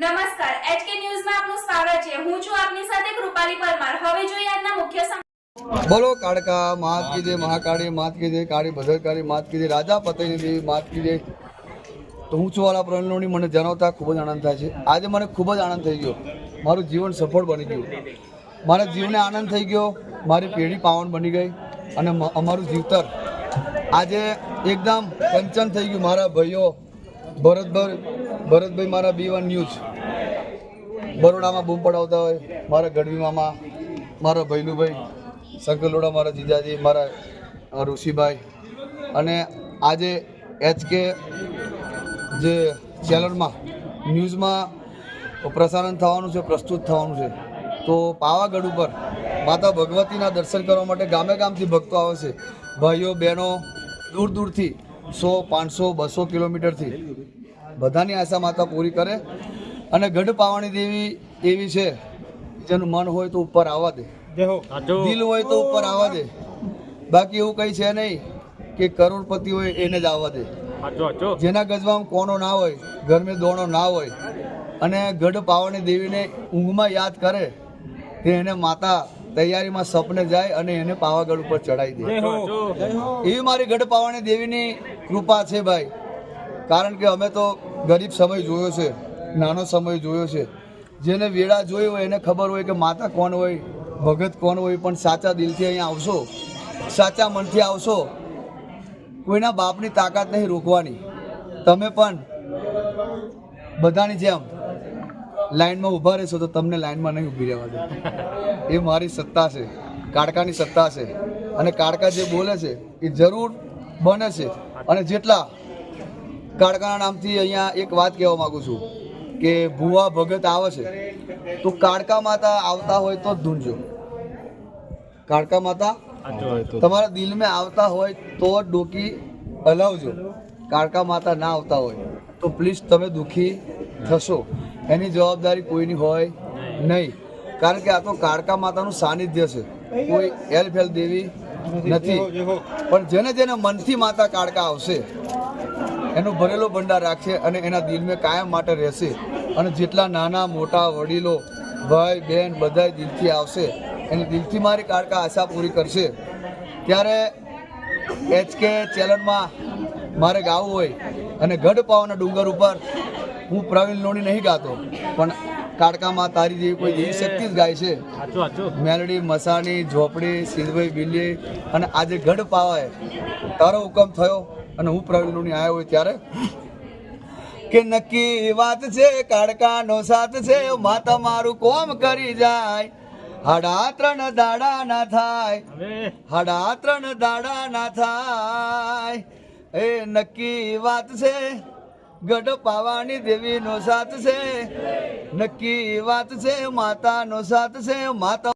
નમસ્કાર એચકે ન્યૂઝમાં આપનું સ્વાગત છે. હું છું આપની સાથે કૃપાલી પરમાર. હવે જોઈએ આજના મુખ્ય બોલો, કાળકા, માત કી મહાકાળી, માત કી કાળી ભદ્રકાળી, માત કી રાજા પતઈની દેવી માત કી તો હું છું વાળા પ્રણલોની, મને જણાવતા ખૂબ જ આનંદ થાય છે. આજે મને ખૂબ જ આનંદ થઈ ગયો. મારું જીવન સફળ બની ગયું. મારા જીવને આનંદ થઈ ગયો. મારી પેઢી પાવન બની ગઈ અને અમારું જીવતર આજે એકદમ કંચન થઈ ગયું. મારા ભાઈઓ ભરતભાઈ ભરતભાઈ મારા બી વન ન્યૂઝ બરોડામાં બૂમ પડાવતા હોય, મારા ગઢવી મામા, મારા ભૈલુભાઈ સંકલોડા મારા જીજાજી, મારા ઋષિભાઈ. અને આજે એચકે જે ચેનલમાં ન્યૂઝમાં પ્રસારણ થવાનું છે, પ્રસ્તુત થવાનું છે, તો પાવાગઢ ઉપર માતા ભગવતીના દર્શન કરવા માટે ગામે ગામથી ભક્તો આવે છે. ભાઈઓ, બહેનો, દૂર દૂરથી સો, પાંચસો, બસો કિલોમીટરથી બધાની આશા માતા પૂરી કરે. અને ગઢ પાવાની દેવી એવી છે જેનું મન હોય તો ઉપર આવવા દે. દિલ હોય તો ઉપર આવવા દે. બાકી એવું કંઈ છે નહીં કે કરોડપતિ હોય એને જ આવવા દે. જેના ગજવામાં કોનો ના હોય ઘરમે દોણો ના હોય અને ગઢ પાવાની દેવીને ઊંઘમાં યાદ કરે તે એને માતા તૈયારીમાં સપને જાય અને એને પાવાગઢ ઉપર ચડાવી દે. એવી મારી ગઢ પાવાની દેવીની કૃપા છે ભાઈ. કારણ કે અમે તો ગરીબ સમય જોયો છે, નાનો સમય જોયો છે. જેને વેળા જોઈ હોય એને ખબર હોય કે માતા કોણ હોય, ભગત કોણ હોય, પણ સાચા દિલથી અહીંયા આવશો, સાચા મનથી આવશો, કોઈના બાપની તાકાત નહીં રોકવાની. તમે પણ બધાની જેમ લાઇનમાં ઊભા રહેશો તો તમને લાઇનમાં નહીં ઊભી રહેવા દે. એ મારી સત્તા છે, કાળકાની સત્તા છે. અને કાળકા જે બોલે છે, એ જરૂર બને છે. અને જેટલા કાળકાના નામથી અહીંયા એક વાત કહેવા માંગુ છું કે ભુવા ભગત આવે છે તો કાળકા માતા આવતા હોય તો જ ધૂંજો કાળકા માતા તમારા દિલમાં આવતા હોય તો ડોકી હલાવજો. કાળકા માતા ના આવતા હોય તો પ્લીઝ તમે દુઃખી થશો. એની જવાબદારી કોઈની હોય નહીં. કારણ કે આ તો કાળકા માતાનું સાનિધ્ય છે. કોઈ હેલ્પ હેલ્પ દેવી નથી. પણ જેને જેને મનથી માતા કાળકા આવશે એનો ભરેલો ભંડાર રાખશે અને એના દિલમાં કાયમ માટે રહેશે. અને જેટલા નાના મોટા વડીલો ભાઈ બહેન બધા દિલથી આવશે. એની દિલથી મારી કાળકા આશા પૂરી કરશે. ત્યારે એચકે ચેનલમાં મારે ગાવું હોય અને ગઢ પાવાના ડુંગર ઉપર હું પ્રવીણ લોણી નહીં ગાતો પણ કાડકામાં તારી જેવી કોઈ દેવી શક્તિ જ ગાય છે. મેલડી મસાણી ઝોપડી સિંધભાઈ બિલ્લી અને આજે ગઢ પાવાય તારો હુકમ થયો. અને હું પ્રવીણ લોણી આવ્યો હોય ત્યારે કે નક્કી વાત છે કાળકાનો સાથ છે માતા મારું કોમ કરી જાય. હાડા ત્રણ દાડા ના થાય. હાડા ત્રણ દાડા ના થાય. એ નક્કી વાત છે ગઢ પાવાની દેવીનો સાથ છે. નક્કી વાત છે માતાનો સાથ છે માતા